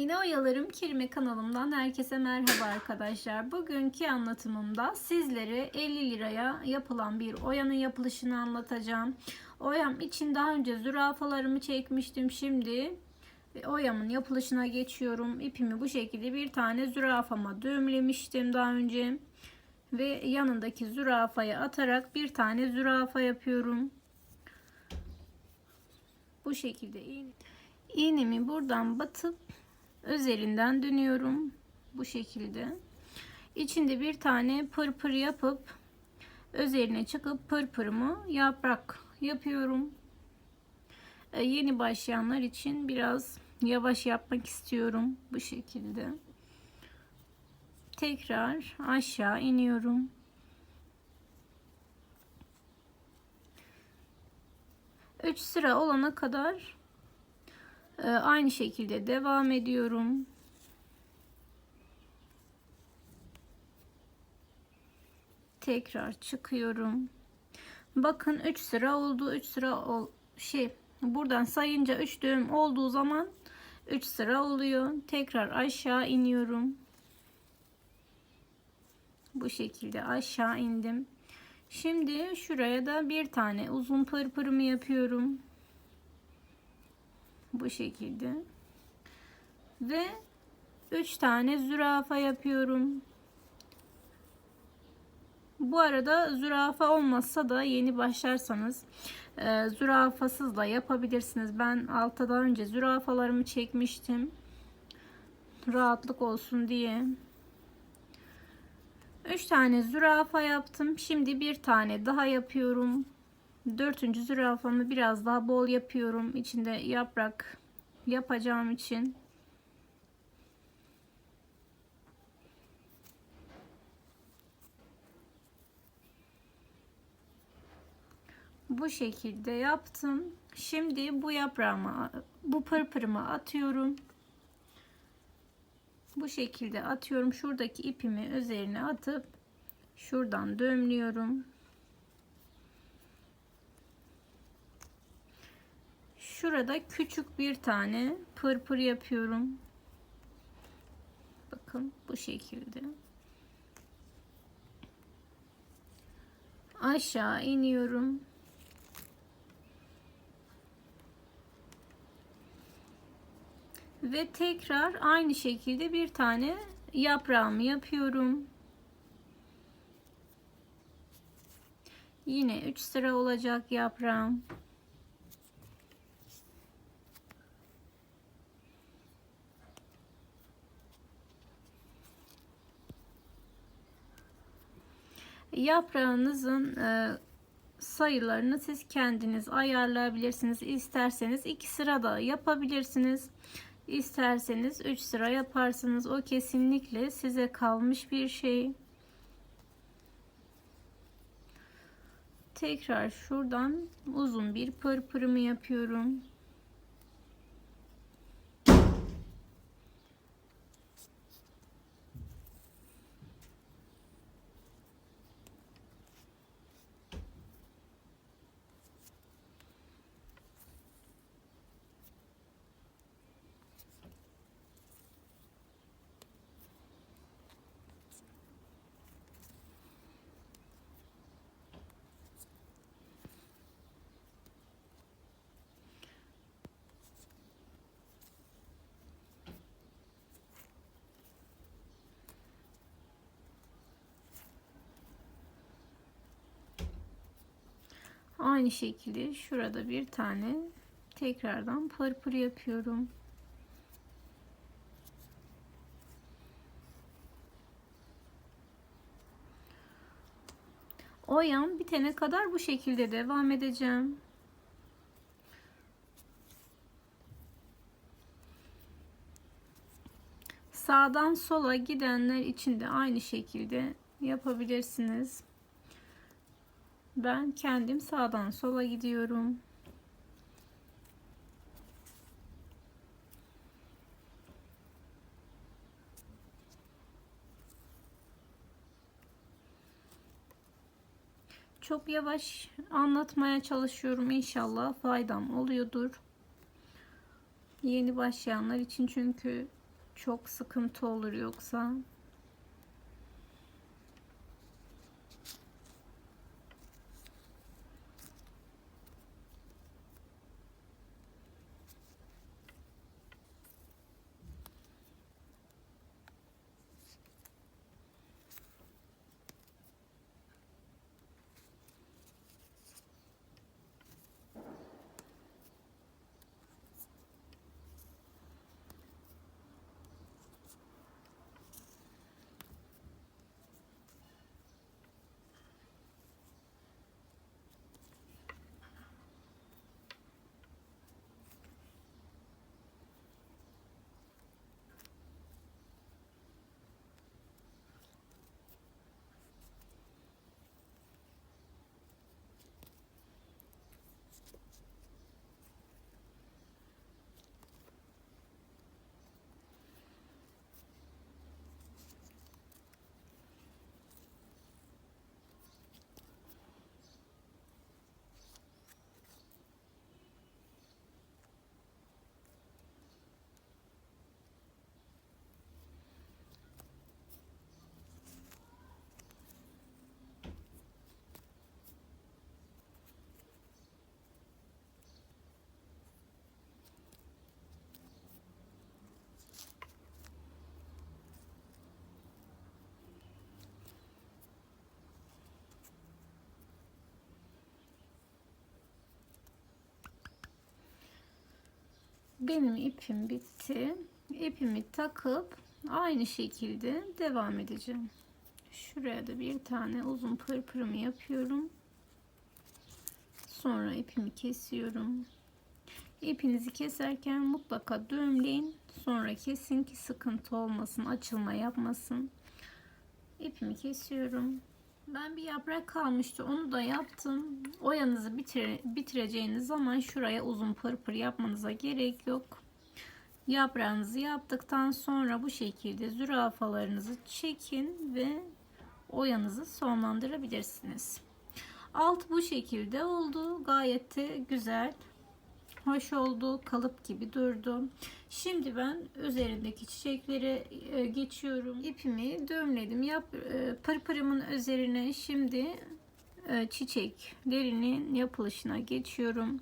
Yine Oyalarım Kirme kanalımdan herkese merhaba arkadaşlar. Bugünkü anlatımımda sizlere 50 liraya yapılan bir oyanın yapılışını anlatacağım. Oyam için daha önce zürafalarımı çekmiştim. Şimdi oyamın yapılışına geçiyorum. İpimi bu şekilde bir tane zürafama düğümlemiştim daha önce. Ve yanındaki zürafaya atarak bir tane zürafa yapıyorum. Bu şekilde iğnemi buradan batıp üzerinden dönüyorum. Bu şekilde. İçinde bir tane pırpır yapıp üzerine çıkıp pırpırımı yaprak yapıyorum. Ee, yeni başlayanlar için biraz yavaş yapmak istiyorum bu şekilde. Tekrar aşağı iniyorum. Üç sıra olana kadar ee, aynı şekilde devam ediyorum. Tekrar çıkıyorum. Bakın 3 sıra oldu. 3 sıra ol şey buradan sayınca 3 düğüm olduğu zaman 3 sıra oluyor. Tekrar aşağı iniyorum. Bu şekilde aşağı indim. Şimdi şuraya da bir tane uzun pırpırımı yapıyorum bu şekilde. Ve 3 tane zürafa yapıyorum. Bu arada zürafa olmazsa da yeni başlarsanız e, zürafasız da yapabilirsiniz. Ben altta daha önce zürafalarımı çekmiştim. Rahatlık olsun diye. 3 tane zürafa yaptım. Şimdi bir tane daha yapıyorum Dördüncü zürafamı biraz daha bol yapıyorum. İçinde yaprak yapacağım için. Bu şekilde yaptım. Şimdi bu yaprağımı, bu pırpırımı atıyorum. Bu şekilde atıyorum. Şuradaki ipimi üzerine atıp şuradan dömlüyorum. Şurada küçük bir tane pırpır yapıyorum. Bakın bu şekilde. Aşağı iniyorum. Ve tekrar aynı şekilde bir tane yaprağımı yapıyorum. Yine 3 sıra olacak yaprağım. Yaprağınızın e, sayılarını siz kendiniz ayarlayabilirsiniz. İsterseniz iki sıra da yapabilirsiniz. İsterseniz 3 sıra yaparsınız. O kesinlikle size kalmış bir şey. Tekrar şuradan uzun bir pırpırımı yapıyorum. Aynı şekilde şurada bir tane tekrardan pırpır yapıyorum. O yan bitene kadar bu şekilde devam edeceğim. Sağdan sola gidenler için de aynı şekilde yapabilirsiniz. Ben kendim sağdan sola gidiyorum. Çok yavaş anlatmaya çalışıyorum. İnşallah faydam oluyordur. Yeni başlayanlar için çünkü Çok sıkıntı olur yoksa. Benim ipim bitti. İpimi takıp aynı şekilde devam edeceğim. Şuraya da bir tane uzun pırpırımı yapıyorum. Sonra ipimi kesiyorum. İpinizi keserken mutlaka düğümleyin. Sonra kesin ki sıkıntı olmasın, açılma yapmasın. İpimi kesiyorum. Ben bir yaprak kalmıştı. Onu da yaptım. Oyanızı bitire, bitireceğiniz zaman şuraya uzun pırpır yapmanıza gerek yok. Yaprağınızı yaptıktan sonra bu şekilde zürafalarınızı çekin ve oyanızı sonlandırabilirsiniz. Alt bu şekilde oldu. Gayet de güzel. Hoş oldu. Kalıp gibi durdu. Şimdi ben üzerindeki çiçeklere e, geçiyorum. İpimi düğümledim. Yap, e, pırpırımın üzerine şimdi e, çiçeklerinin yapılışına geçiyorum.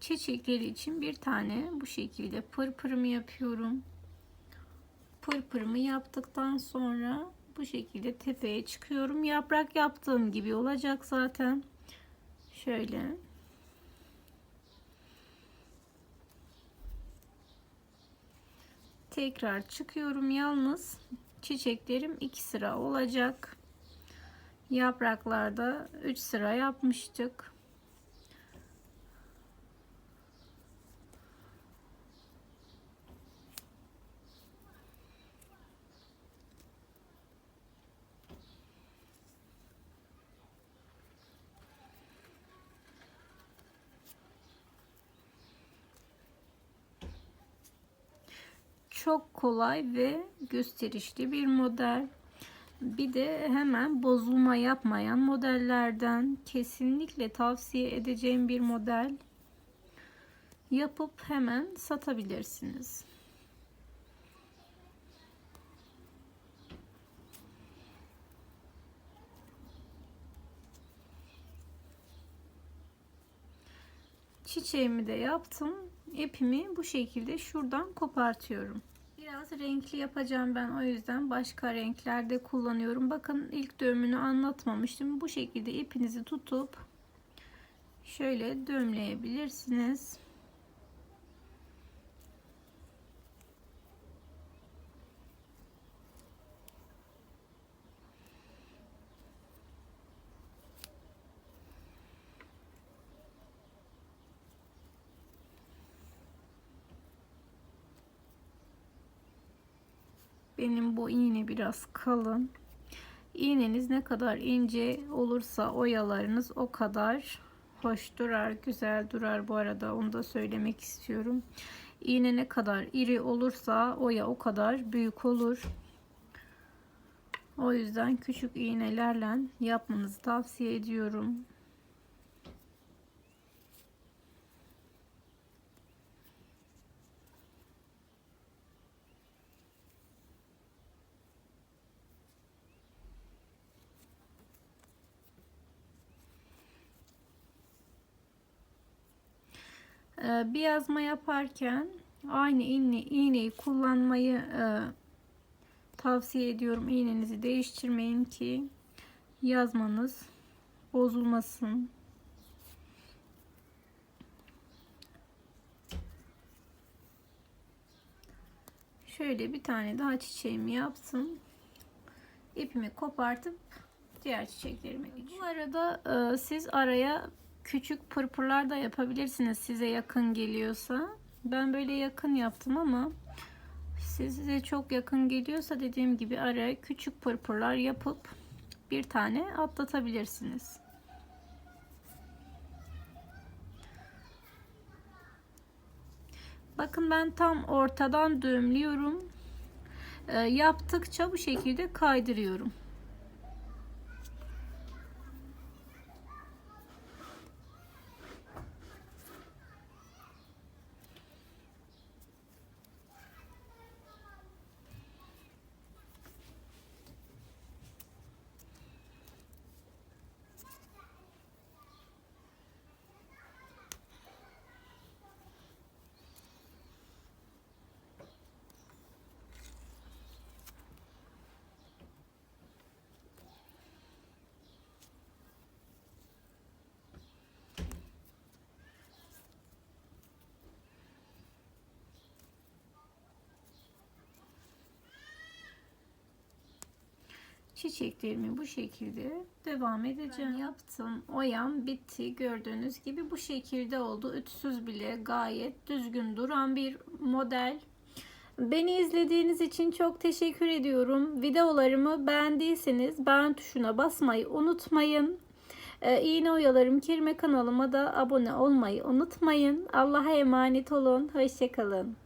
Çiçekleri için bir tane bu şekilde pırpırımı yapıyorum. Pırpırımı yaptıktan sonra bu şekilde tepeye çıkıyorum. Yaprak yaptığım gibi olacak zaten. Şöyle tekrar çıkıyorum. Yalnız çiçeklerim iki sıra olacak. Yapraklarda 3 sıra yapmıştık çok kolay ve gösterişli bir model. Bir de hemen bozulma yapmayan modellerden kesinlikle tavsiye edeceğim bir model. Yapıp hemen satabilirsiniz. Çiçeğimi de yaptım. İpimi bu şekilde şuradan kopartıyorum. Biraz renkli yapacağım ben o yüzden başka renklerde kullanıyorum. Bakın ilk düğümünü anlatmamıştım. Bu şekilde ipinizi tutup şöyle düğümleyebilirsiniz. Benim bu iğne biraz kalın. İğneniz ne kadar ince olursa oyalarınız o kadar hoş durar, güzel durar bu arada onu da söylemek istiyorum. İğne ne kadar iri olursa oya o kadar büyük olur. O yüzden küçük iğnelerle yapmanızı tavsiye ediyorum. Bir yazma yaparken aynı iğne, iğneyi kullanmayı e, tavsiye ediyorum. İğnenizi değiştirmeyin ki yazmanız bozulmasın. Şöyle bir tane daha çiçeğimi yaptım. İpimi kopartıp diğer çiçeklerime geçiyorum. Bu arada e, siz araya küçük pırpırlar da yapabilirsiniz size yakın geliyorsa. Ben böyle yakın yaptım ama size çok yakın geliyorsa dediğim gibi araya küçük pırpırlar yapıp bir tane atlatabilirsiniz. Bakın ben tam ortadan düğümlüyorum. E, yaptıkça bu şekilde kaydırıyorum. Çiçeklerimi bu şekilde devam edeceğim. Ben yaptım. Oyam bitti. Gördüğünüz gibi bu şekilde oldu. Ütüsüz bile gayet düzgün duran bir model. Beni izlediğiniz için çok teşekkür ediyorum. Videolarımı beğendiyseniz beğen tuşuna basmayı unutmayın. Ee, iğne oyalarım kirme kanalıma da abone olmayı unutmayın. Allah'a emanet olun. Hoşçakalın.